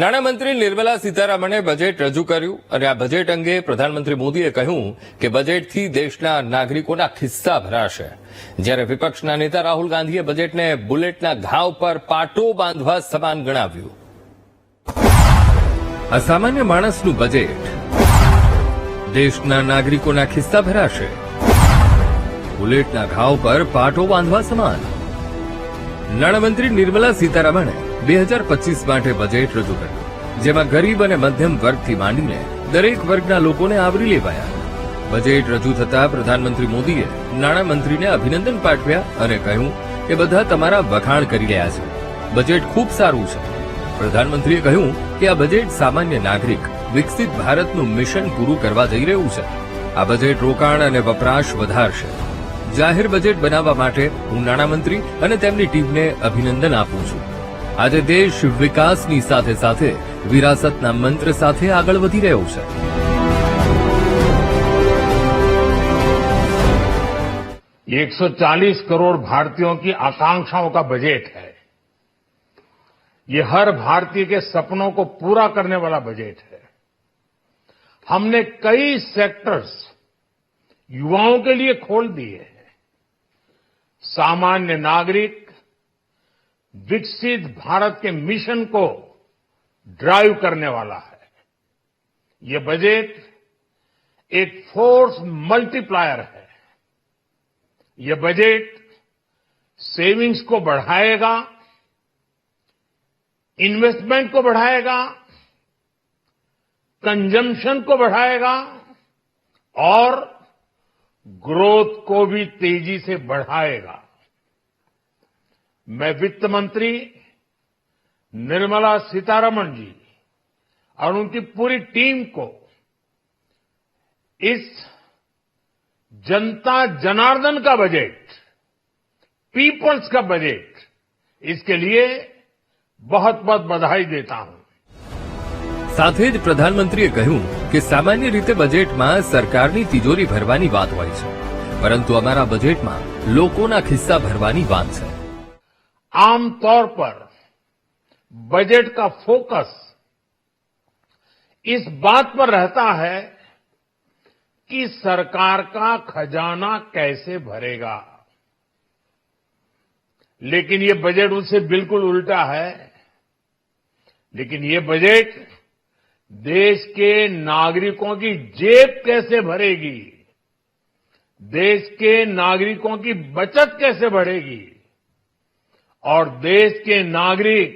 નાણામંત્રી નિર્મલા સીતારામણે બજેટ રજૂ કર્યું અને આ બજેટ અંગે પ્રધાનમંત્રી મોદીએ કહ્યું કે બજેટથી દેશના નાગરિકોના ખિસ્સા ભરાશે જ્યારે વિપક્ષના નેતા રાહુલ ગાંધીએ બજેટને બુલેટના ઘાવ પર પાટો બાંધવા સમાન ગણાવ્યું અસામાન્ય માણસનું બજેટ દેશના નાગરિકોના ખિસ્સા ભરાશે બુલેટના ઘાવ પર પાટો બાંધવા સમાન નાણામંત્રી નિર્મલા સીતારામણે બે હજાર પચીસ માટે બજેટ રજૂ કર્યું જેમાં ગરીબ અને મધ્યમ વર્ગથી માંડીને દરેક વર્ગના લોકોને આવરી લેવાયા બજેટ રજૂ થતા પ્રધાનમંત્રી મોદીએ નાણામંત્રીને અભિનંદન પાઠવ્યા અને કહ્યું કે બધા તમારા વખાણ કરી રહ્યા છે બજેટ ખૂબ સારું છે પ્રધાનમંત્રીએ કહ્યું કે આ બજેટ સામાન્ય નાગરિક વિકસિત ભારતનું મિશન પૂરું કરવા જઈ રહ્યું છે આ બજેટ રોકાણ અને વપરાશ વધારશે જાહેર બજેટ બનાવવા માટે હું નાણામંત્રી અને તેમની ટીમને અભિનંદન આપું છું આજે દેશ વિકાસની સાથે સાથે વિરાસતના મંત્ર સાથે આગળ વધી રહ્યો છે ये करोड़ भारतीयों की आकांक्षाओं का बजट है ये हर भारतीय के सपनों को पूरा करने वाला बजट है हमने कई सेक्टर्स युवाओं के लिए खोल दिए हैं सामान्य नागरिक विकसित भारत के मिशन को ड्राइव करने वाला है ये बजट एक फोर्स मल्टीप्लायर है ये बजट सेविंग्स को बढ़ाएगा इन्वेस्टमेंट को बढ़ाएगा कंजम्पशन को बढ़ाएगा और ग्रोथ को भी तेजी से बढ़ाएगा मैं वित्त मंत्री निर्मला सीतारमण जी और उनकी पूरी टीम को इस जनता जनार्दन का बजट पीपल्स का बजट इसके लिए बहुत बहुत बधाई देता हूं साथ ही प्रधानमंत्री कहूं कि सामान्य रीते बजेट में सरकार की तिजोरी भरवानी बात परंतु अमरा बजेट में लोगों खिस्सा भरवानी है आमतौर पर बजट का फोकस इस बात पर रहता है कि सरकार का खजाना कैसे भरेगा लेकिन ये बजट उससे बिल्कुल उल्टा है लेकिन ये बजट देश के नागरिकों की जेब कैसे भरेगी देश के नागरिकों की बचत कैसे बढ़ेगी और देश के नागरिक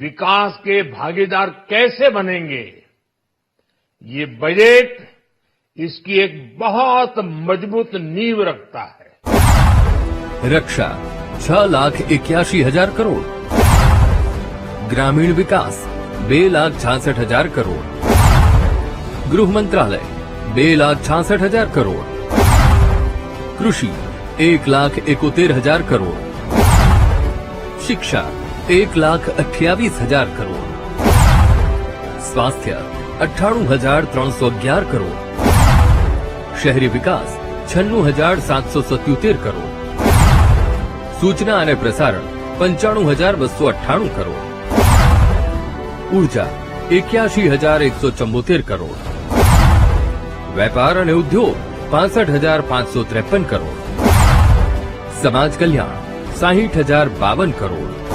विकास के भागीदार कैसे बनेंगे ये बजट इसकी एक बहुत मजबूत नींव रखता है रक्षा छह लाख इक्यासी हजार करोड़ ग्रामीण विकास बे लाख छियासठ हजार करोड़ गृह मंत्रालय बे लाख छियासठ हजार करोड़ कृषि एक लाख इकोतेर हजार करोड़ શિક્ષા એક લાખ અઠ્યાવીસ હજાર કરોડ સ્વાસ્થ્ય અઠ્ઠાણું હજાર ત્રણસો અગિયાર કરોડ શહેરી વિકાસ છન્નું હજાર સાતસો સત્યોતેર કરોડ સૂચના અને પ્રસારણ પંચાણું હજાર બસો અઠ્ઠાણું કરોડ ઉર્જા એક્યાસી હજાર એકસો ચુંબોતેર કરોડ વેપાર અને ઉદ્યોગ પાસઠ હજાર પાંચસો ત્રેપન કરોડ સમાજ કલ્યાણ સાહીઠ હજાર બાવન કરોડ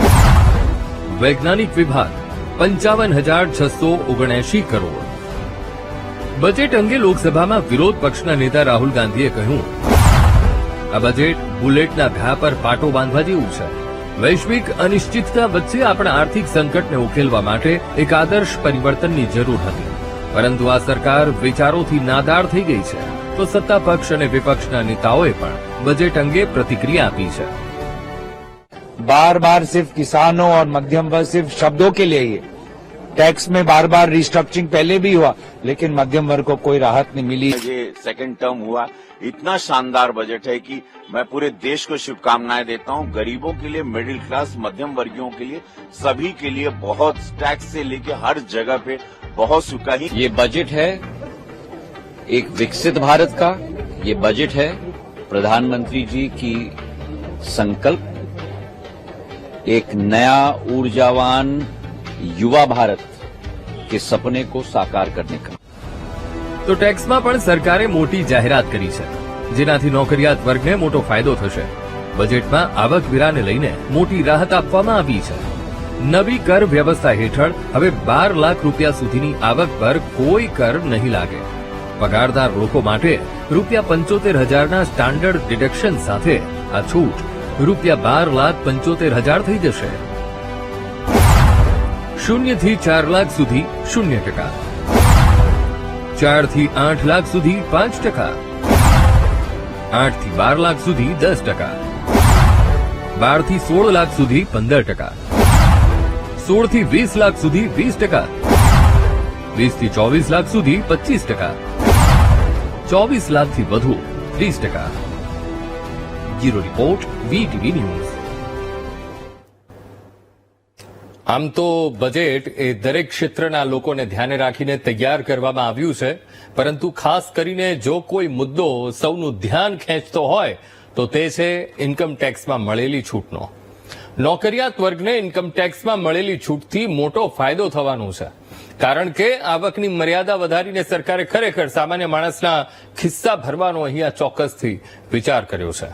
વૈજ્ઞાનિક વિભાગ પંચાવન હજાર છસો ઓગણએંશી કરોડ બજેટ અંગે લોકસભામાં વિરોધ પક્ષના નેતા રાહુલ ગાંધીએ કહ્યું આ બજેટ બુલેટના ઘા પર પાટો બાંધવા જેવું છે વૈશ્વિક અનિશ્ચિતતા વચ્ચે આપણા આર્થિક સંકટને ઉકેલવા માટે એક આદર્શ પરિવર્તનની જરૂર હતી પરંતુ આ સરકાર વિચારોથી નાદાર થઈ ગઈ છે તો સત્તા પક્ષ અને વિપક્ષના નેતાઓએ પણ બજેટ અંગે પ્રતિક્રિયા આપી છે बार बार सिर्फ किसानों और मध्यम वर्ग सिर्फ शब्दों के लिए ही टैक्स में बार बार रिस्ट्रक्चरिंग पहले भी हुआ लेकिन मध्यम वर्ग को कोई राहत नहीं मिली ये सेकंड टर्म हुआ इतना शानदार बजट है कि मैं पूरे देश को शुभकामनाएं देता हूं गरीबों के लिए मिडिल क्लास मध्यम वर्गियों के लिए सभी के लिए बहुत टैक्स से लेके हर जगह पे बहुत सुखा ही ये बजट है एक विकसित भारत का ये बजट है प्रधानमंत्री जी की संकल्प एक नया ऊर्जावान યુવા ભારત કે સપને કો સાકાર કરને કા તો ટેક્સમાં પણ સરકારે મોટી જાહેરાત કરી છે જેનાથી નોકરિયાત વર્ગને મોટો ફાયદો થશે બજેટમાં આવક લઈને મોટી રાહત આપવામાં આવી છે નવી કર વ્યવસ્થા હેઠળ હવે બાર લાખ રૂપિયા સુધીની આવક પર કોઈ કર નહીં લાગે પગારદાર લોકો માટે રૂપિયા પંચોતેર હજારના સ્ટાન્ડર્ડ ડિડક્શન સાથે આ છૂટ ₹12 लाख 75000 થઈ જશે 0 થી 4 લાખ સુધી 0% 4 થી 8 લાખ સુધી 5% 8 થી 12 લાખ સુધી 10% 12 થી 16 લાખ સુધી 15% 16 થી 20 લાખ સુધી 20% 20 થી 24 લાખ સુધી 25% 24 લાખ થી વધુ 30% બ્યુરો રિપોર્ટ વીટીવી ન્યૂઝ આમ તો બજેટ એ દરેક ક્ષેત્રના લોકોને ધ્યાને રાખીને તૈયાર કરવામાં આવ્યું છે પરંતુ ખાસ કરીને જો કોઈ મુદ્દો સૌનું ધ્યાન ખેંચતો હોય તો તે છે ઇન્કમટેક્સમાં મળેલી છૂટનો નોકરિયાત વર્ગને ઇન્કમ મળેલી છૂટથી મોટો ફાયદો થવાનો છે કારણ કે આવકની મર્યાદા વધારીને સરકારે ખરેખર સામાન્ય માણસના ખિસ્સા ભરવાનો અહીંયા ચોક્કસથી વિચાર કર્યો છે